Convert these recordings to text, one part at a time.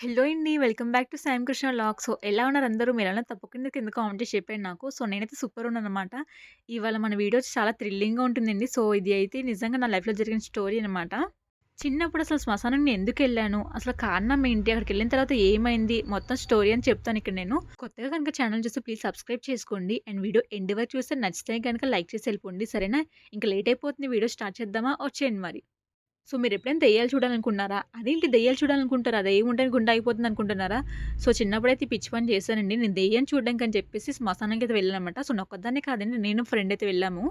Hello అండి. Welcome back to Sai Krishna vlogs. So, ఎలా ఉన్నారు అందరూ? మీరెలా తప్పకుండా కింద కామెంట్ చెప్పాను చెప్పండి నాకు. సో, నేనైతే సూపర్ ఉన్నాననమాట. ఇవాళ మన వీడియో చాలా థ్రిల్లింగ్‌గా ఉంటుందండి. సో, ఇది అయితే నిజంగా నా లైఫ్‌లో జరిగిన స్టోరీ అనమాట. చిన్నప్పుడు అసలు శ్మశానం నేను ఎందుకెళ్ళాను? అసలు కారణం ఏంటి? అక్కడికెళ్ళిన తర్వాత ఏమైంది? మొత్తం స్టోరీ అని చెప్తాను ఇక్కడ నేను. కొత్తగా కనుక ఛానల్ చూస్తే ప్లీజ్ సబ్స్క్రైబ్ చేసుకోండి. అండ్ వీడియో ఎండ్ వరకు చూస్తే నచ్చితే కనుక లైక్ చేసి వెళ్ళిపోండి. సరేనా? ఇంకా లేట్ అయిపోతుంది. వీడియో స్టార్ట్ చేద్దామా? వచ్చేయండి మరి. సో, మీరు ఎప్పుడైనా దెయ్యాలు చూడాలనుకున్నారా? అదేంటి దెయ్యాలు చూడాలనుకుంటారా? దెయ్యం గుండె అయిపోతుంది అనుకుంటున్నారా? సో, చిన్నప్పుడైతే పిచ్చి పని చేశానండి. నేను దెయ్యం చూడడానికి అని చెప్పేసి శ్మశానానికి అయితే వెళ్ళానమాట సో, నొక్కదాన్ని కాదండి నేను ఫ్రెండ్ అయితే వెళ్ళాము.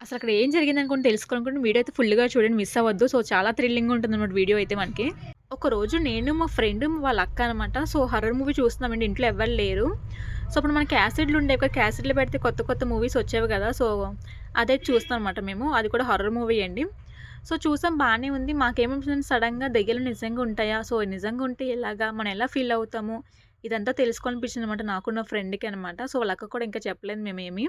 అసలు అక్కడ ఏం జరిగిందనుకోని తెలుసుకోవాలనుకుంటే వీడియో అయితే ఫుల్‌గా చూడండి మిస్ అవ్వద్దు. సో, చాలా థ్రిల్లింగ్ ఉంటుంది అనమాట వీడియో అయితే మనకి. ఒక రోజు నేను, మా ఫ్రెండ్, వాళ్ళ అక్క అనమాట. సో, హర్రర్ మూవీ చూస్తున్నామండి. ఇంట్లో ఎవ్వరు లేరు. సో, అప్పుడు మన క్యాసెట్‌లు ఉండేవి కదా! క్యాసెట్‌లు పెడితే కొత్త కొత్త మూవీస్ వచ్చేవి కదా! సో, అదైతే చూస్తాం అనమాట మేము. అది కూడా హర్రర్ మూవీ అండి. సో, చూసాం బాగానే ఉంది. మాకేమనిపించిందంటే సడన్గా దెయ్యాలు నిజంగా ఉంటాయా? సో, నిజంగా ఉంటే ఎలాగా? మనం ఎలా ఫీల్ అవుతాము? ఇదంతా తెలుసుకోవాలనిపించిందనమాట నాకు నా ఫ్రెండ్‌కి అనమాట. సో, వాళ్ళక్క కూడా ఇంకా చెప్పలేదు మేమేమి.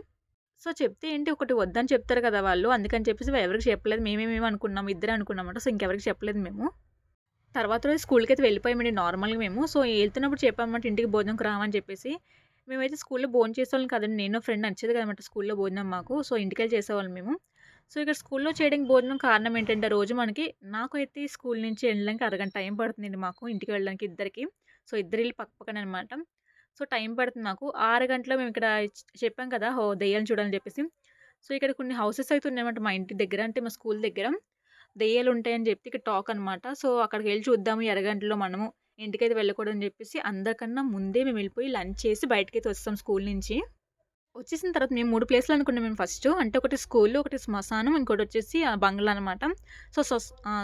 సో, చెప్తే ఏంటి ఒకటి వద్దని చెప్తారు కదా వాళ్ళు. అందుకని చెప్పేసి ఎవరికి చెప్పలేదు. మేమే అనుకున్నాం. ఇద్దరే అనుకున్నామన్నమాట. సో, ఇంకెవరికి చెప్పలేదు మేము. తర్వాత రోజు స్కూల్కి అయితే వెళ్ళిపోయామండి నార్మల్‌గా మేము. సో, వెళ్తున్నప్పుడు చెప్పామంటే ఇంటికి భోజనంకి రామని చెప్పేసి. మేమైతే స్కూల్‌లో భోంచేసేవాళ్ళం కదండి నేను, ఫ్రెండ్ నచ్చేది కదనమాట స్కూల్‌లో భోజనం మాకు. సో, ఇంటికెళ్ళి చేసేవాళ్ళం మేము. సో, ఇక్కడ స్కూల్‌లో చేయడానికి భోజనం కారణం ఏంటంటే రోజు మనకి నాకు అయితే స్కూల్ నుంచి వెళ్ళడానికి అరగంట టైం పడుతుందండి మాకు ఇంటికి వెళ్ళడానికి ఇద్దరికి. సో, ఇద్దరిల్లు పక్క పక్కన అనమాట. సో, టైం పడుతుంది నాకు. ఆరు గంటలో మేము ఇక్కడ చెప్పాం కదా! హో దెయ్యాలను చూడాలని చెప్పేసి. సో, ఇక్కడ కొన్ని హౌసెస్ అయితే ఉన్నాయన్నమాట మా ఇంటి దగ్గర. అంటే మా స్కూల్ దగ్గర. దెయ్యాలు ఉంటాయని చెప్పి ఇక్కడ టాక్ అనమాట. సో, అక్కడికి వెళ్ళి చూద్దాము ఎరగంటలో మనము ఇంటికైతే వెళ్ళకూడదని చెప్పేసి అందరికన్నా ముందే మేము వెళ్ళిపోయి లంచ్ చేసి బయటకైతే వస్తాం స్కూల్ నుంచి. వచ్చేసిన తర్వాత మేము మూడు ప్లేస్‌లు అనుకున్నాం మేము ఫస్ట్ అంటే ఒకటి స్కూల్ ఒకటి శ్మశానం, ఇంకోటి వచ్చేసి బంగ్లా అనమాట. సో,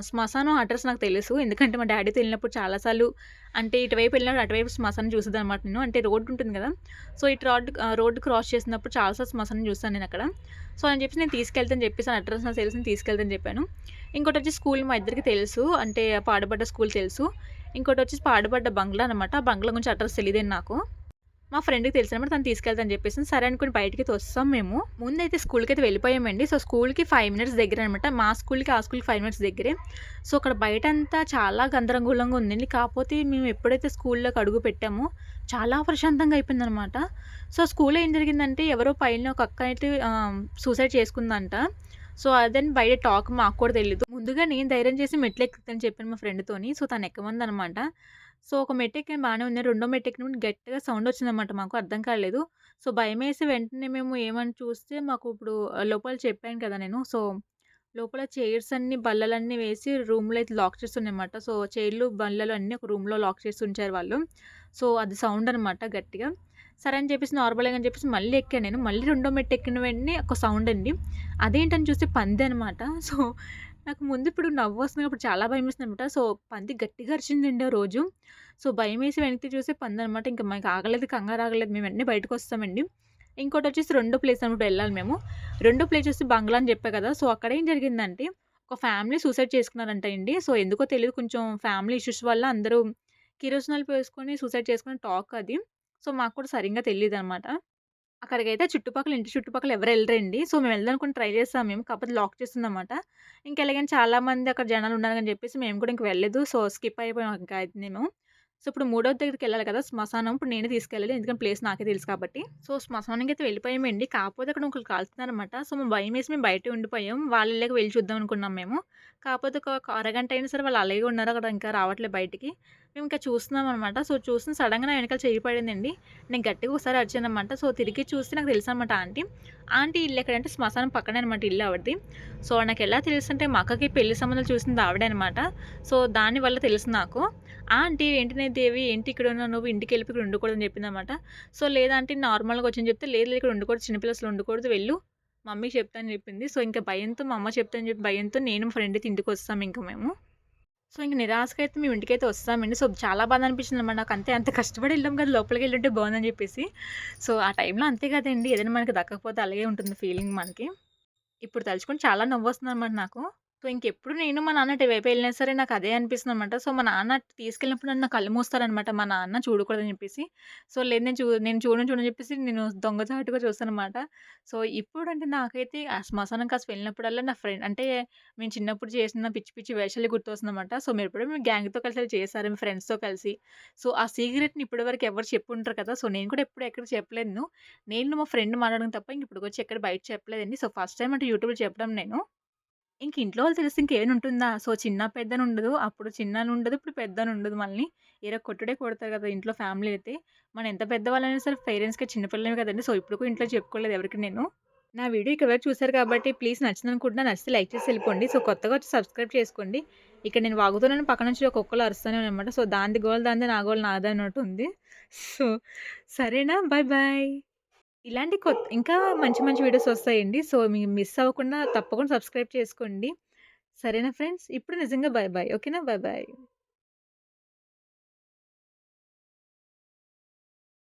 శ్మశానం అడ్రస్ నాకు తెలుసు. ఎందుకంటే మా డ్యాడీతో వెళ్ళినప్పుడు చాలాసార్లు అంటే ఇటువైపు వెళ్ళినప్పుడు అటువైపు శ్మశానం అనమాట నేను. అంటే రోడ్డు ఉంటుంది కదా! సో, ఇటు రోడ్ రోడ్డు క్రాస్ చేసినప్పుడు చాలా సార్లు చూస్తాను నేను అక్కడ సో, అని చెప్పేసి నేను తీసుకెళ్తాను చెప్పేసి అడ్రస్ నాకు తెలుసు తీసుకెళ్తాను చెప్పాను. ఇంకోటొచ్చి స్కూల్ మా ఇద్దరికి తెలుసు. అంటే పాడుబడ్డ స్కూల్ తెలుసు. ఇంకోటి వచ్చేసి పాడుబడ్డ బంగ్లా అనమాట. ఆ బంగ్లా గురించి అడ్రస్ తెలియదు నాకు. మా ఫ్రెండ్‌కి తెలిసినప్పుడు తను తీసుకెళ్తాను చెప్పేసి సరే అనుకుని బయటికి వస్తాం మేము. ముందైతే అయితే వెళ్ళిపోయామండి. సో, స్కూల్‌కి ఫైవ్ మినిట్స్ దగ్గర అనమాట మా స్కూల్‌కి, ఆ స్కూల్‌కి ఫైవ్ మినిట్స్ దగ్గరే. సో, అక్కడ బయట అంతా చాలా గందరగోళంగా ఉందండి. కాకపోతే మేము ఎప్పుడైతే స్కూల్‌లోకి అడుగు పెట్టామో చాలా ప్రశాంతంగా అయిపోయిందనమాట. సో, స్కూల్‌లో ఏం జరిగిందంటే ఎవరో పైన ఒక అక్క అయితే సూసైడ్ చేసుకుందంట. సో, అదని బయట టాక్ మాకు కూడా తెలియదు ముందుగా నేను ధైర్యం చేసి మెట్లు ఎక్కుతాను చెప్పాను మా ఫ్రెండ్‌తోని. సో, తను ఎక్కమంది అనమాట సో, ఒక మెట్టెక్కాను బాగానే ఉంది. రెండో మెట్టెక్కినప్పుడు గట్టిగా సౌండ్ వచ్చిందన్నమాట మాకు అర్థం కాలేదు. సో, భయమేసి వెంటనే మేము ఏమని చూస్తే మాకు ఇప్పుడు లోపల చెప్పాను కదా నేను. సో, లోపల చైర్స్ అన్నీ, బల్లలన్నీ వేసి రూమ్‌లో అయితే లాక్ చేస్తున్నాయన్నమాట సో, చైర్లు, బల్లలు అన్నీ ఒక రూమ్‌లో లాక్ చేసి ఉంచారు వాళ్ళు. సో, అది సౌండ్ అనమాట గట్టిగా. సరే అని చెప్పేసి నార్మల్‌గా అని చెప్పేసి మళ్ళీ ఎక్కాను నేను. మళ్ళీ రెండో మెట్టు ఎక్కిన వెంటనే ఒక సౌండ్ అండి. అదేంటని చూస్తే పంది అనమాట. సో, నాకు ముందు ఇప్పుడు నవ్వు వస్తుంది అప్పుడు చాలా భయం వేస్తుంది అనమాట సో, పంది గట్టిగా అరిచిందండి ఆ రోజు. సో, భయం వేసి వెనక్కి చూస్తే పందనమాట. ఇంకా మాకు ఆగలేదు, కంగారు ఆగలేదు. మేము వెంటనే ఇంకోటి వచ్చేసి రెండో ప్లేస్ అనమాట వెళ్ళాలి మేము. రెండో ప్లేస్ వచ్చి బంగ్లా అని చెప్పా కదా! సో, అక్కడ ఏం జరిగిందంటే ఒక ఫ్యామిలీ సూసైడ్ చేసుకున్నారంట అండి. సో, ఎందుకో తెలియదు కొంచెం ఫ్యామిలీ ఇష్యూస్ వల్ల అందరూ కిరోసినాలు పోసుకొని సూసైడ్ చేసుకున్న టాక్ అది. సో, మాకు కూడా సరిగ్గా తెలియదు అనమాట అక్కడికైతే చుట్టుపక్కల ఇంటి చుట్టుపక్కల ఎవరు వెళ్ళరండి సో, మేము వెళ్దామనుకుని ట్రై చేస్తాం మేము. కాకపోతే లాక్ చేస్తుందన్నమాట ఇంకెలాగని చాలామంది అక్కడ జనాలు ఉన్నారని చెప్పేసి మేము కూడా ఇంక వెళ్ళలేదు. సో, స్కిప్ అయిపోయాం ఇంకా అయితే మేము. సో, ఇప్పుడు మూడో దగ్గరికెళ్ళాలి కదా! శ్మశానం. ఇప్పుడు నేనే తీసుకెళ్ళాలి. ఎందుకంటే ప్లేస్ నాకే తెలుసు కాబట్టి. సో, శ్మశానానికైతే వెళ్ళిపోయామండి. కాకపోతే అక్కడ ఒకరు కాలుతున్నారనమాట. సో, మేము వేసి మేము బయటే ఉండిపోయాం. వాళ్ళ ఇళ్ళకి వెళ్ళి చూద్దాం అనుకున్నాం మేము. కాకపోతే ఒక అరగంట అయినా సరే వాళ్ళు అలాగే ఉన్నారు. అక్కడ ఇంకా రావట్లేదు బయటికి. మేము ఇంకా చూస్తున్నాం అనమాట సో, చూసిన సడన్గా నా వెనకాల చేయి పడిందండి. నేను గట్టిగా ఒకసారి అనమాట సో, తిరిగి చూస్తే నాకు తెలుసు అనమాట ఆంటీ. ఆంటీ ఇల్లు ఎక్కడంటే శ్మశానం పక్కనే అనమాట ఇల్లు ఆవిడది. సో, నాకు ఎలా తెలుసు అంటే మా అక్కకి పెళ్ళి సంబంధాలు చూసింది ఆవిడే అనమాట. సో, దానివల్ల తెలుసు నాకు. ఆంటీ ఏంటి దేవి ఏంటి ఇక్కడ ఉన్న నువ్వు ఇంటికి వెళ్ళి ఇక్కడ ఉండకూడదని చెప్పిందనమాట. సో, లేదా ఆంటీ నార్మల్‌గా వచ్చని చెప్తే లేదు ఇక్కడ ఉండకూడదు చిన్నపిల్లలు ఉండకూడదు వెళ్ళు. మమ్మీకి చెప్తా చెప్పింది. సో, ఇంకా భయంతో మా అమ్మ చెప్తా చెప్పి భయంతో నేను ఫ్రెండ్ అయితే వస్తాము ఇంకా మేము. సో, ఇంక నిరాశగా అయితే మేము ఇంటికైతే వస్తామండి. సో, చాలా బాధ అనిపించిందనమాట నాకు. అంతే అంత కష్టపడి వెళ్ళాం కదా! లోపలికెళ్ళుంటే బాగుందని చెప్పేసి. సో, ఆ టైంలో అంతే కదండి ఏదైనా మనకి దక్కకపోతే అలాగే ఉంటుంది ఫీలింగ్ మనకి. ఇప్పుడు తలుచుకుని చాలా నవ్వొస్తుందనమాట నాకు. సో, ఇంకెప్పుడు నేను మా నాన్న అటువైపు వెళ్ళినా సరే నాకు అదే అనిపిస్తుంది అనమాట సో, మా నాన్న తీసుకెళ్ళినప్పుడు నన్ను కళ్ళు మూస్తారనమాట. మా నాన్న చూడకూడదని చెప్పేసి సో, లేదు నేను చూ నేను చూడను చూడని చెప్పేసి నేను దొంగచాటుగా చూస్తాననమాట. సో, ఇప్పుడు అంటే నాకైతే ఆ శ్మశానం కాస్త వెళ్ళినప్పుడల్లా నా ఫ్రెండ్ అంటే మేము చిన్నప్పుడు చేసిన పిచ్చి పిచ్చి వేషాలు గుర్తొస్తుందన్నమాట సో, మీరు ఇప్పుడు మేము గ్యాంగ్‌తో కలిసి అలా మీ ఫ్రెండ్స్‌తో కలిసి? సో, ఆ సీక్రెట్‌ని ఇప్పటి వరకు ఎవరు చెప్పుంటారు కదా! సో, నేను కూడా ఎప్పుడు ఎక్కడ చెప్పలేదు. నేను మా ఫ్రెండ్ మాట్లాడడం తప్ప ఇంక ఇప్పటికొచ్చి ఎక్కడ బయట చెప్పలేదండి. సో, ఫస్ట్ టైం అంటే యూట్యూబ్‌లో చెప్పడం నేను. ఇంక ఇంట్లో వాళ్ళు తెలిస్తే ఇంకేమైనా ఉంటుందా? సో, చిన్న, పెద్దని ఉండదు. అప్పుడు చిన్నని ఉండదు. ఇప్పుడు పెద్దని ఉండదు మళ్ళీ. ఇర కొట్టుడే కొడతారు కదా! ఇంట్లో ఫ్యామిలీ అయితే. మనం ఎంత పెద్దవాళ్ళైనా సరే పేరెంట్స్‌కి చిన్నపిల్లలే కదండి కదండీ! సో, ఇప్పుడు ఇంట్లో చెప్పుకోలేదు ఎవరికి నేను. నా వీడియో ఇక్కడ వరకు చూసారు కాబట్టి ప్లీజ్ నచ్చింది అనుకుంటున్నా నచ్చితే లైక్ చేసి వెళ్ళిపోండి సో, కొత్తగా వచ్చి సబ్స్క్రైబ్ చేసుకోండి. ఇక్కడ నేను వాగుతున్నాను పక్క నుంచి ఒక కుక్కలు అరుస్తూనే ఉన్నాయన్నమాట. సో, దాని గోల దాంది నా గోల నాదే అన్నట్టు ఉంది. సో, సరేనా? Bye bye. ఇలాంటి కొత్ ఇంకా మంచి మంచి వీడియోస్ వస్తాయండి. సో, మీరు మిస్ అవ్వకుండా తప్పకుండా సబ్స్క్రైబ్ చేసుకోండి. సరేనా ఫ్రెండ్స్? ఇప్పుడు నిజంగా బాయ్ బాయ్. ఓకేనా? Bye bye.